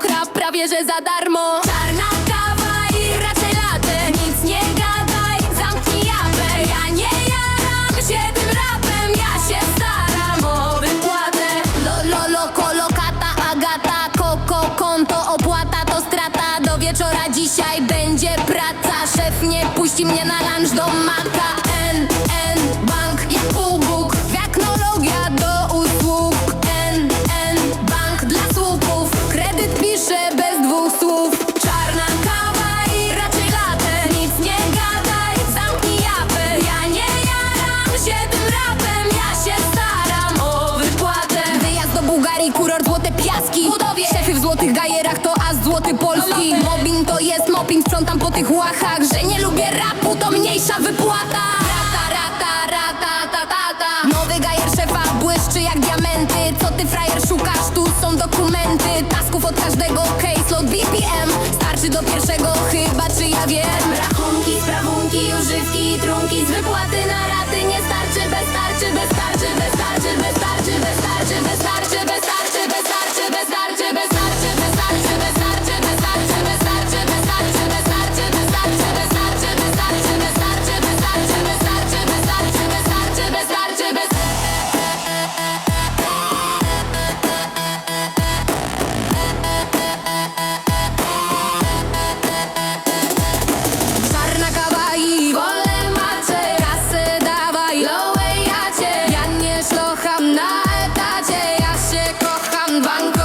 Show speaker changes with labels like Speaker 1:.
Speaker 1: krab, prawie że za darmo. Czarna kawa i raczej Nic nie gadaj, zamknij japę. Ja nie jaram się tym rapem Ja się staram o wypłatę. Lo, lo, loko, agata Koko, konto, opłata to strata. Do wieczora dzisiaj będzie praca. Szef nie puści mnie na lunch do maka N, N, bank złotych gajerach to as złoty polski. Mobbing to jest mobbing, sprzątam po tych łachach. Że nie lubię rapu, to mniejsza wypłata Co ty frajer szukasz, tu są dokumenty. Tasków od każdego, case load BPM Starczy do pierwszego chyba, czy ja wiem. Rachunki, sprawunki, używki, trunki Z wypłaty na ratę bang